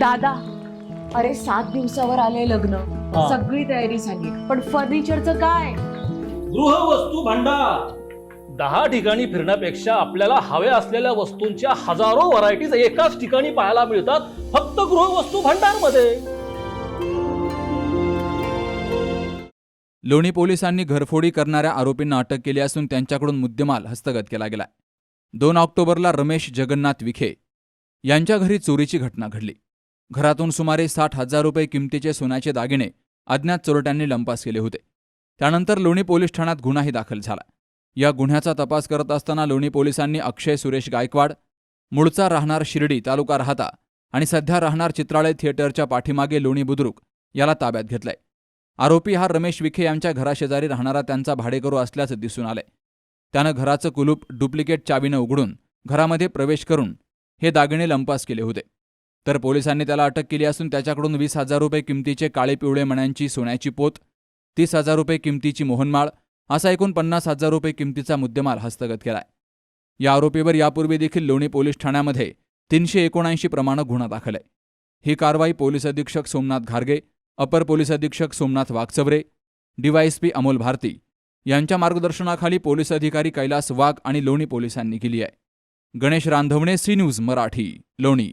दादा अरे सात दिवसावर आले लग्न. हा. सगळी तयारी झाली. पण फर्निचरचं काय? गृहवस्तू भांडार. दहा ठिकाणी फिरण्यापेक्षा आपल्याला हव्या असलेल्या वस्तूंच्या हजारो व्हरायटीज एकाच ठिकाणी पाहायला मिळतात फक्त गृहवस्तू भांडारमध्ये लोणी पोलिसांनी घरफोडी करणाऱ्या आरोपींना अटक केली असून त्यांच्याकडून मुद्देमाल हस्तगत केला गेलाय. दोन ऑक्टोबरला रमेश जगन्नाथ विखे यांच्या घरी चोरीची घटना घडली. घरातून सुमारे साठ हजार रुपये किमतीचे सोन्याचे दागिने अज्ञात चोरट्यांनी लंपास केले होते. त्यानंतर लोणी पोलीस ठाण्यात गुन्हाही दाखल झाला. या गुन्ह्याचा तपास करत असताना लोणी पोलिसांनी अक्षय सुरेश गायकवाड मूळचा राहणार शिर्डी तालुका राहता आणि सध्या राहणार चित्रालय थिएटरच्या पाठीमागे लोणी बुद्रुक याला ताब्यात घेतलंय. आरोपी हा रमेश विखे यांच्या घराशेजारी राहणारा त्यांचा भाडेकरू असल्याचं दिसून आलंय. त्यानं घराचं कुलूप डुप्लिकेट चावीनं उघडून घरामध्ये प्रवेश करून हे दागिने लंपास केले होते. तर पोलिसांनी त्याला अटक केली असून त्याच्याकडून वीस हजार रुपये किमतीचे काळे पिवळे मण्यांची सोन्याची पोत तीस हजार रुपये किमतीची मोहनमाळ असा एकूण पन्नास हजार रुपये किमतीचा मुद्देमाल हस्तगत केलाय. या आरोपीवर यापूर्वी देखील लोणी पोलीस ठाण्यामध्ये तीनशे एकोणऐंशी प्रमाणे गुन्हा दाखल आहे. ही कारवाई पोलीस अधीक्षक सोमनाथ घारगे अपर पोलीस अधीक्षक सोमनाथ वाघचवरे डीवायएसपी अमोल भारती यांच्या मार्गदर्शनाखाली पोलीस अधिकारी कैलास वाघ आणि लोणी पोलिसांनी केली आहे. Ganesh Randhavane C news Marathi Loni.